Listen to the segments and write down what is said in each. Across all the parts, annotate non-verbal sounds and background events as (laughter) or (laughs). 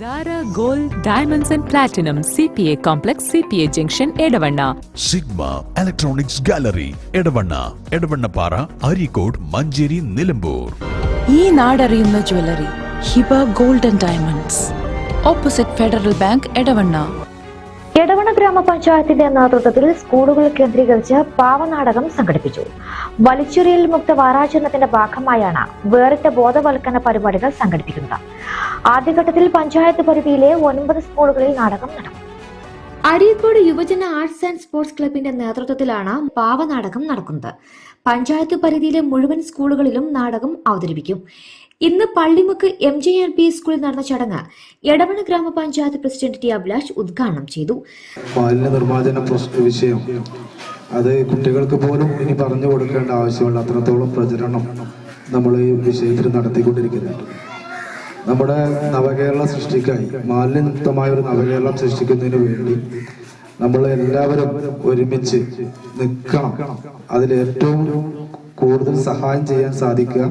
Sara gold diamonds and platinum C P A complex C P A junction Edavanna Sigma electronics gallery Edavanna Edavannappara Areekode Manjeri Nilambur ഈ നാടറിയുന്ന jewellery Hiba gold and diamonds opposite Federal Bank Edavanna Edavanna ഗ്രാമപഞ്ചായത്തിന്റെ നേതൃത്വത്തിൽ സ്കൂളുകൾ കേന്ദ്രീകരിച്ച് പാവനാടകം സംഘടിപ്പിച്ചു. വലിച്ചെറിയൽ മുക്ത വാരാചരണത്തിന്റെ ഭാഗമായാണ് വേറിട്ട ബോധവൽക്കരണ പരിപാടികൾ സംഘടിപ്പിക്കുന്നത്. ആദ്യഘട്ടത്തിൽ പഞ്ചായത്ത് പരിധിയിലെ ഒൻപത് സ്കൂളുകളിൽ നാടകം നടക്കും. അരീക്കോട് യുവജന ആർട്സ് ആൻഡ് സ്പോർട്സ് ക്ലബിന്റെ നേതൃത്വത്തിലാണ് പാവനാടകം നടക്കുന്നത്. പഞ്ചായത്ത് പരിധിയിലെ മുഴുവൻ സ്കൂളുകളിലും നാടകം അവതരിപ്പിക്കും. ഇന്ന് Pallimukku M J R P സ്കൂളിൽ നടന്ന ചടങ്ങ് എടവണ ഗ്രാമപഞ്ചായത്ത് പ്രസിഡന്റ് ടി അഭിലാഷ് ഉദ്ഘാടനം ചെയ്തു. മാലിന്യ നിർമ്മാർജന വിഷയം. അത് കുട്ടികൾക്ക് പോലും ഇനി പറഞ്ഞു കൊടുക്കേണ്ട ആവശ്യമുള്ള അത്രത്തോളം പ്രചരണം നമ്മൾ ഈ വിഷയത്തിൽ നടത്തിക്കൊണ്ടിരിക്കുന്നുണ്ട്. നമ്മുടെ നവകേരള സൃഷ്ടിക്കായി മാലിന്യമുക്തമായ ഒരു നവകേരളം സൃഷ്ടിക്കുന്നതിന് വേണ്ടി നമ്മൾ എല്ലാവരും ഒരുമിച്ച് നിൽക്കണം അതിൽ ഏറ്റവും കൂടുതൽ സഹായം ചെയ്യാൻ സാധിക്കുക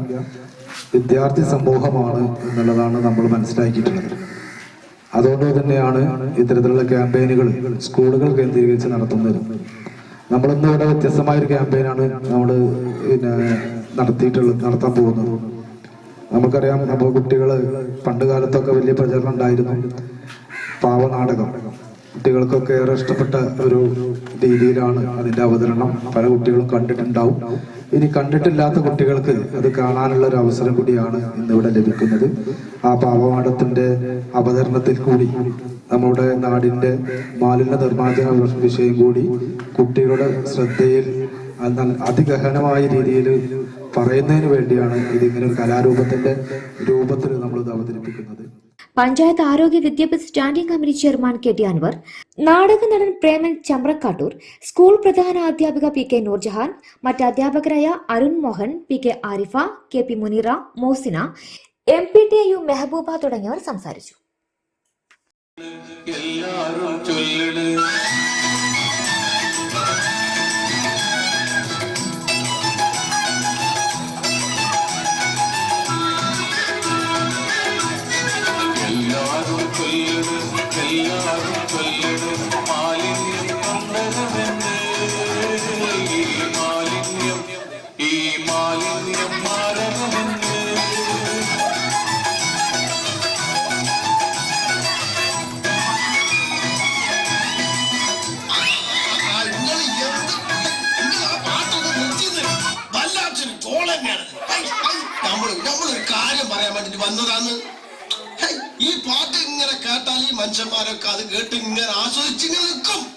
വിദ്യാർത്ഥി സമൂഹമാണ് എന്നുള്ളതാണ് നമ്മൾ മനസ്സിലാക്കിയിട്ടുള്ളത്. അതുകൊണ്ട് തന്നെയാണ് ഇത്തരത്തിലുള്ള ക്യാമ്പയിനുകൾ സ്കൂളുകൾ കേന്ദ്രീകരിച്ച് നടത്തുന്നത്. നമ്മളിന്ന് ഇവിടെ വ്യത്യസ്തമായ ഒരു ക്യാമ്പയിനാണ് നമ്മൾ പിന്നെ നടത്തിയിട്ടുള്ളത് നടത്താൻ പോകുന്നത്. നമുക്കറിയാം നമ്മൾ കുട്ടികൾ പണ്ട് കാലത്തൊക്കെ വലിയ പ്രചരണം ഉണ്ടായിരുന്നു. പാവനാടകം കുട്ടികൾക്കൊക്കെ ഏറെ ഇഷ്ടപ്പെട്ട ഒരു രീതിയിലാണ് അതിന്റെ അവതരണം. പല കുട്ടികളും കണ്ടിട്ടുണ്ടാവും. ഇനി കണ്ടിട്ടില്ലാത്ത കുട്ടികൾക്ക് അത് കാണാനുള്ള ഒരു അവസരം കൂടിയാണ് ഇന്നിവിടെ ലഭിക്കുന്നത്. ആ പാവമാടത്തിന്റെ അവതരണത്തിൽ കൂടി നമ്മുടെ നാടിന്റെ മാലിന്യ നിർമ്മാർജന വിഷയം കൂടി കുട്ടികളുടെ ശ്രദ്ധയിൽ അതിഗഹനമായ രീതിയിൽ പറയുന്നതിന് വേണ്ടിയാണ് ഇതിങ്ങനെ കലാരൂപത്തിന്റെ രൂപത്തിൽ നമ്മൾ ഇത് അവതരിപ്പിക്കുന്നത്. പഞ്ചായത്ത് ആരോഗ്യ വിദ്യാഭ്യാസ standing committee chairman K T Anvar നാടക നടൻ പ്രേമൻ ചമ്രക്കാട്ടൂർ സ്കൂൾ പ്രധാന അധ്യാപിക പി കെ നൂർജഹാൻ മറ്റ് അധ്യാപകരായ Arun Mohan P K Arifa K P Muneera Mohsina M P T U Mehbooba തുടങ്ങിയവർ സംസാരിച്ചു. എല്ലാരും ചൊല്ലണ് എല്ലാരും ചൊല്ലണ് എല്ലാരും ചൊല്ലണ് മാലിന്യം കൊണ്ടതുമെന്ന് ഈ മാലിന്യം ഈ മാലിന്യം മാറണമെന്ന് നമ്മൾ നമ്മളൊരു കാര്യം പറയാൻ വേണ്ടിട്ട് വന്നതാണ് ഹൈ, ഈ പാട്ട് ഇങ്ങനെ കേട്ടാൽ ഈ മനുഷ്യന്മാരൊക്കെ അത് കേട്ട് ഇങ്ങനെ ആസ്വദിച്ചിങ്ങനെ നിൽക്കും.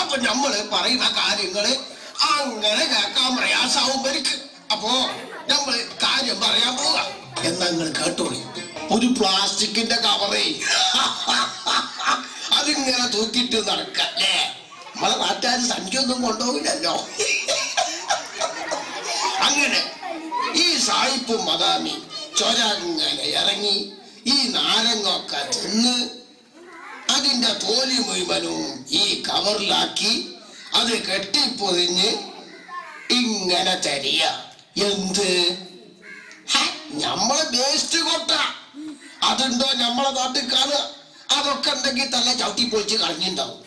അപ്പൊ നമ്മൾ പറയുന്ന കാര്യങ്ങൾ അങ്ങനെ കേൾക്കാൻ പ്രയാസാവും പേർക്ക് അപ്പോ നമ്മൾ കാര്യം പറയാൻ പോവുക. എന്നാ നിങ്ങൾ കേട്ടോളി. ഒരു പ്ലാസ്റ്റിക്കിന്റെ കവറേ. (laughs) അതിങ്ങനെ തൂക്കിട്ട് നടക്കല്ലേ നമ്മളെ നാട്ടുകാർ സഞ്ചിയൊന്നും കൊണ്ടുപോകില്ലല്ലോ. (laughs) അങ്ങനെ ഈ സായിപ്പും മദാമി ചൊരങ്ങനെ ഇറങ്ങി ഈ നാരങ്ങൊക്കെ തിന്ന് അതിന്റെ തോലി മുഴുവനും ഈ കവറിലാക്കി അത് കെട്ടിപ്പൊതിഞ്ഞ് ഇങ്ങനെ തരിക. എന്ത്? നമ്മളെ വേസ്റ്റ് കൊട്ട. അതുണ്ടോ നമ്മളെ നാട്ടിൽ കാണുക. അതൊക്കെ ഉണ്ടെങ്കിൽ തന്നെ ചവിട്ടി പൊളിച്ച് കളഞ്ഞിണ്ടാവും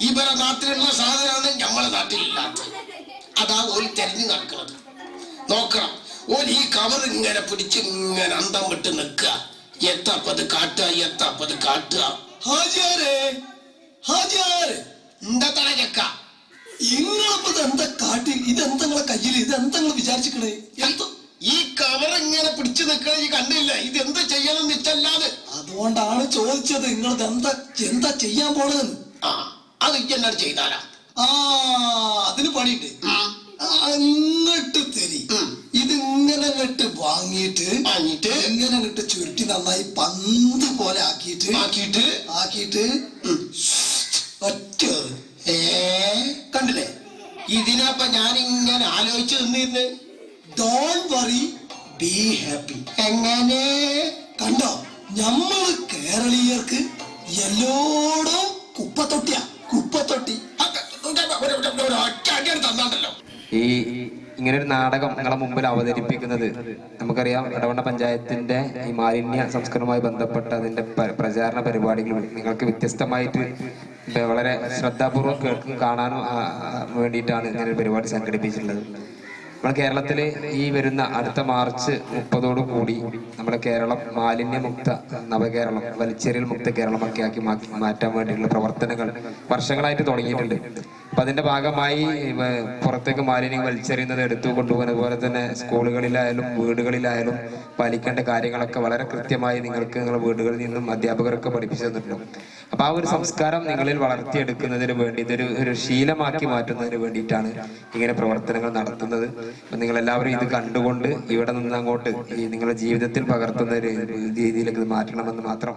ഇവരെ നാട്ടിലുള്ള സാധനമാണ് നമ്മളെ നാട്ടിലില്ലാത്തത്. അതാ ഓൽ തെരഞ്ഞു നടക്കുന്നത് നോക്കണം. ഓൻ ഈ കവർ ഇങ്ങനെ പിടിച്ച് ഇങ്ങനെ അന്തം വിട്ട് നിൽക്കുക. എത്തപ്പത് കാട്ടുക എത്തപ്പത് കാട്ടുക. ഹാജിയാരെ ഹാജിയാരെ. എന്താ തലചക്ക ഇങ്ങളിപ്പത് എന്താ കാട്ടി? ഇതെന്താ നിങ്ങളെ കയ്യിൽ ഇതെന്താ നിങ്ങൾ വിചാരിച്ചിക്കണേ? ഈ കവർ ഇങ്ങനെ പിടിച്ചു നിൽക്കണ ഈ കണ്ടില്ല? ഇത് എന്ത് ചെയ്യണം നിച്ചല്ലാതെ അതുകൊണ്ടാണ് ചോദിച്ചത് നിങ്ങൾ എന്താ എന്താ ചെയ്യാൻ പോണെന്ന്. ആ അത് എന്നാ ചെയ്താലാ ആ അതിന് പണിയുണ്ട്. അങ്ങോട്ട് തരി. അങ്ങോട്ട് വാങ്ങിയിട്ട് വാങ്ങിയിട്ട് ഇങ്ങനെ അങ്ങട്ട് ചുരുട്ടി നന്നായി പന്ത് പോലെ ആക്കിയിട്ട് ആക്കിയിട്ട് ആക്കിയിട്ട് ഒറ്റ ഏ കണ്ടില്ലേ? ഇതിനപ്പ ഞാൻ ഇങ്ങനെ ആലോചിച്ച് നിന്നിരുന്നു. ഡോൺ വറി ബി ഹാപ്പി എങ്ങനെ? കണ്ടോ? നമ്മൾ കേരളീയർക്ക് എല്ലോടും കുപ്പത്തൊട്ടിയാ. കുപ്പത്തൊട്ടി. ഒറ്റ തന്നാണ്ടല്ലോ. ഈ ഇങ്ങനെ ഒരു നാടകം നിങ്ങളെ മുമ്പിൽ അവതരിപ്പിക്കുന്നത് നമുക്കറിയാം ഇടവണ്ണ പഞ്ചായത്തിന്റെ ഈ മാലിന്യ സംസ്കരണവുമായി ബന്ധപ്പെട്ട അതിന്റെ പ്രചാരണ പരിപാടികൾ നിങ്ങൾക്ക് വ്യത്യസ്തമായിട്ട് വളരെ ശ്രദ്ധാപൂർവം കേൾക്കും കാണാനും വേണ്ടിയിട്ടാണ് ഇങ്ങനെ ഒരു പരിപാടി സംഘടിപ്പിച്ചിട്ടുള്ളത്. നമ്മുടെ കേരളത്തിലെ ഈ വരുന്ന അടുത്ത മാർച്ച് മുപ്പതോടു കൂടി നമ്മുടെ കേരളം മാലിന്യമുക്ത നവകേരളം വലിച്ചെറിയൽ മുക്ത കേരളമൊക്കെ ആക്കി മാറ്റി മാറ്റാൻ വേണ്ടിയിട്ടുള്ള പ്രവർത്തനങ്ങൾ വർഷങ്ങളായിട്ട് തുടങ്ങിയിട്ടുണ്ട്. അപ്പൊ അതിന്റെ ഭാഗമായി പുറത്തേക്ക് മാലിന്യം വലിച്ചെറിയുന്നത് എടുത്തു കൊണ്ടുപോകുന്നത് അതുപോലെ തന്നെ സ്കൂളുകളിലായാലും വീടുകളിലായാലും പാലിക്കേണ്ട കാര്യങ്ങളൊക്കെ വളരെ കൃത്യമായി നിങ്ങൾക്ക് നിങ്ങളുടെ വീടുകളിൽ നിന്നും അധ്യാപകരൊക്കെ പഠിപ്പിച്ചു തന്നിട്ടുണ്ട്. അപ്പൊ ആ ഒരു സംസ്കാരം നിങ്ങളിൽ വളർത്തിയെടുക്കുന്നതിന് വേണ്ടി ഇതൊരു ഒരു ശീലമാക്കി മാറ്റുന്നതിന് വേണ്ടിയിട്ടാണ് ഇങ്ങനെ പ്രവർത്തനങ്ങൾ നടത്തുന്നത്. നിങ്ങൾ എല്ലാവരും ഇത് കണ്ടുകൊണ്ട് ഇവിടെ നിന്ന് അങ്ങോട്ട് ഈ നിങ്ങളുടെ ജീവിതത്തിൽ പകർത്തുന്ന രീതിയിലേക്ക് ഇത് മാറ്റണമെന്ന് മാത്രം